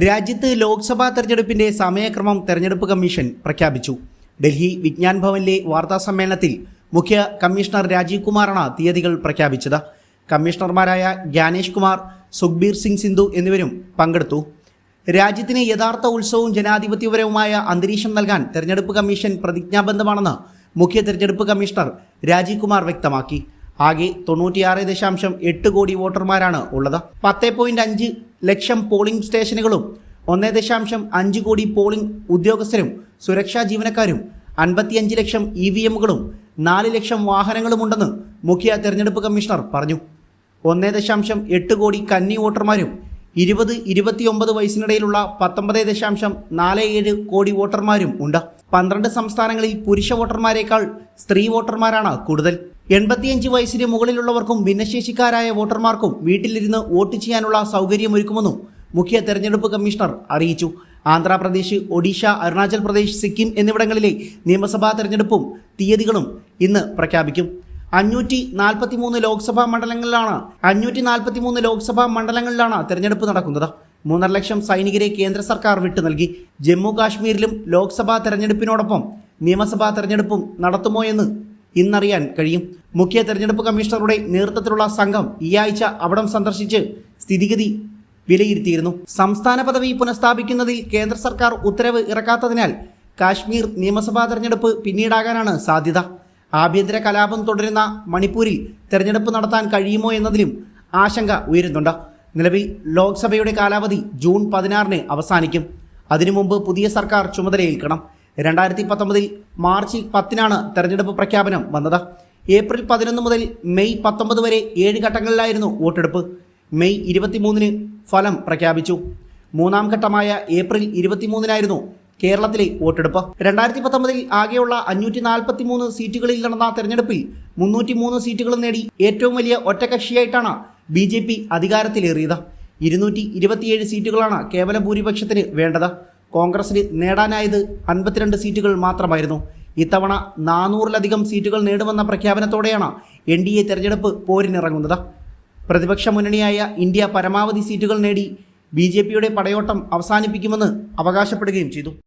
രാജ്യത്ത് ലോക്സഭാ തെരഞ്ഞെടുപ്പിന്റെ സമയക്രമം തെരഞ്ഞെടുപ്പ് കമ്മീഷൻ പ്രഖ്യാപിച്ചു. ഡൽഹി വിജ്ഞാൻ ഭവനിലെ വാർത്താ സമ്മേളനത്തിൽ മുഖ്യ കമ്മീഷണർ രാജീവ് കുമാറാണ് തീയതികൾ പ്രഖ്യാപിച്ചത്. കമ്മീഷണർമാരായ ജ്ഞാനേഷ് കുമാർ സുഖ്ബീർ സിംഗ് സിന്ധു എന്നിവരും പങ്കെടുത്തു. രാജ്യത്തിന് യഥാർത്ഥ ഉത്സവവും ജനാധിപത്യപരവുമായ അന്തരീക്ഷം നൽകാൻ തെരഞ്ഞെടുപ്പ് കമ്മീഷൻ പ്രതിജ്ഞാബദ്ധമാണെന്ന് മുഖ്യ തെരഞ്ഞെടുപ്പ് കമ്മീഷണർ രാജീവ് കുമാർ വ്യക്തമാക്കി. ആകെ തൊണ്ണൂറ്റിയാറ് ദശാംശം എട്ട് കോടി വോട്ടർമാരാണ് ഉള്ളത്. പത്ത് പോയിന്റ് അഞ്ച് ലക്ഷം പോളിംഗ് സ്റ്റേഷനുകളും ഒന്നേ ദശാംശം അഞ്ച് കോടി പോളിംഗ് ഉദ്യോഗസ്ഥരും സുരക്ഷാ ജീവനക്കാരും അൻപത്തിയഞ്ച് ലക്ഷം ഇ വി എമ്മുകളും നാല് ലക്ഷം വാഹനങ്ങളുമുണ്ടെന്ന് മുഖ്യ തെരഞ്ഞെടുപ്പ് കമ്മീഷണർ പറഞ്ഞു. ഒന്നേ ദശാംശം എട്ട് കോടി കന്നി വോട്ടർമാരും ഇരുപത് ഇരുപത്തിയൊമ്പത് വയസ്സിനിടയിലുള്ള പത്തൊമ്പത് ദശാംശം നാല് ഏഴ് കോടി വോട്ടർമാരും ഉണ്ട്. പന്ത്രണ്ട് സംസ്ഥാനങ്ങളിൽ പുരുഷ വോട്ടർമാരെക്കാൾ സ്ത്രീ വോട്ടർമാരാണ് കൂടുതൽ. എൺപത്തിയഞ്ച് വയസ്സിന് മുകളിലുള്ളവർക്കും ഭിന്നശേഷിക്കാരായ വോട്ടർമാർക്കും വീട്ടിലിരുന്ന് വോട്ട് ചെയ്യാനുള്ള സൗകര്യമൊരുക്കുമെന്നും മുഖ്യ തെരഞ്ഞെടുപ്പ് കമ്മീഷണർ അറിയിച്ചു. ആന്ധ്രാപ്രദേശ് ഒഡീഷ അരുണാചൽ പ്രദേശ് സിക്കിം എന്നിവിടങ്ങളിലെ നിയമസഭാ തെരഞ്ഞെടുപ്പും തീയതികളും ഇന്ന് പ്രഖ്യാപിക്കും. അഞ്ഞൂറ്റി നാൽപ്പത്തി മൂന്ന് ലോക്സഭാ മണ്ഡലങ്ങളിലാണ് അഞ്ഞൂറ്റി നാൽപ്പത്തി മൂന്ന് ലോക്സഭാ മണ്ഡലങ്ങളിലാണ് തെരഞ്ഞെടുപ്പ് നടക്കുന്നത്. മൂന്നര ലക്ഷം സൈനികരെ കേന്ദ്ര സർക്കാർ വിട്ടു നൽകി. ജമ്മു കാശ്മീരിലും ലോക്സഭാ തെരഞ്ഞെടുപ്പിനോടൊപ്പം നിയമസഭാ തെരഞ്ഞെടുപ്പും നടത്തുമോ എന്ന് ഇന്നറിയാൻ കഴിയും. മുഖ്യ തെരഞ്ഞെടുപ്പ് കമ്മീഷണറുടെ നേതൃത്വത്തിലുള്ള സംഘം ഈ ആഴ്ച അവിടം സന്ദർശിച്ച് സ്ഥിതിഗതി വിലയിരുത്തിയിരുന്നു. സംസ്ഥാന പദവി പുനഃസ്ഥാപിക്കുന്നതിൽ കേന്ദ്ര സർക്കാർ ഉത്തരവ് ഇറക്കാത്തതിനാൽ കാശ്മീർ നിയമസഭാ തെരഞ്ഞെടുപ്പ് പിന്നീടാകാനാണ് സാധ്യത. ആഭ്യന്തര കലാപം തുടരുന്ന മണിപ്പൂരിൽ തെരഞ്ഞെടുപ്പ് നടത്താൻ കഴിയുമോ എന്നതിലും ആശങ്ക ഉയരുന്നുണ്ട്. നിലവിൽ ലോക്സഭയുടെ കാലാവധി ജൂൺ പതിനാറിന് അവസാനിക്കും. അതിനു മുമ്പ് പുതിയ സർക്കാർ ചുമതലയേൽക്കണം. രണ്ടായിരത്തി പത്തൊമ്പതിൽ മാർച്ച് പത്തിനാണ് തെരഞ്ഞെടുപ്പ് പ്രഖ്യാപനം വന്നത്. ഏപ്രിൽ പതിനൊന്ന് മുതൽ മെയ് പത്തൊമ്പത് വരെ ഏഴ് ഘട്ടങ്ങളിലായിരുന്നു വോട്ടെടുപ്പ്. മെയ് ഇരുപത്തിമൂന്നിന് ഫലം പ്രഖ്യാപിച്ചു. മൂന്നാം ഘട്ടമായ ഏപ്രിൽ ഇരുപത്തിമൂന്നിനായിരുന്നു കേരളത്തിലെ വോട്ടെടുപ്പ്. രണ്ടായിരത്തി പത്തൊമ്പതിൽ ആകെയുള്ള അഞ്ഞൂറ്റി നാൽപ്പത്തി മൂന്ന് സീറ്റുകളിൽ നടന്ന തെരഞ്ഞെടുപ്പിൽ മുന്നൂറ്റി മൂന്ന് സീറ്റുകളും നേടി ഏറ്റവും വലിയ ഒറ്റകക്ഷിയായിട്ടാണ് ബി ജെ പി അധികാരത്തിലേറിയത്. ഇരുന്നൂറ്റി ഇരുപത്തിയേഴ് സീറ്റുകളാണ് കേവല ഭൂരിപക്ഷത്തിന് വേണ്ടത്. കോൺഗ്രസിന് നേടാനായത് അൻപത്തിരണ്ട് സീറ്റുകൾ മാത്രമായിരുന്നു. ഇത്തവണ നാനൂറിലധികം സീറ്റുകൾ നേടുമെന്ന പ്രഖ്യാപനത്തോടെയാണ് എൻ ഡി എ തെരഞ്ഞെടുപ്പ് പോരിനിറങ്ങുന്നത്. പ്രതിപക്ഷ മുന്നണിയായ ഇന്ത്യ പരമാവധി സീറ്റുകൾ നേടി ബി ജെ പിയുടെ പടയോട്ടം അവസാനിപ്പിക്കുമെന്ന് അവകാശപ്പെടുകയും ചെയ്തു.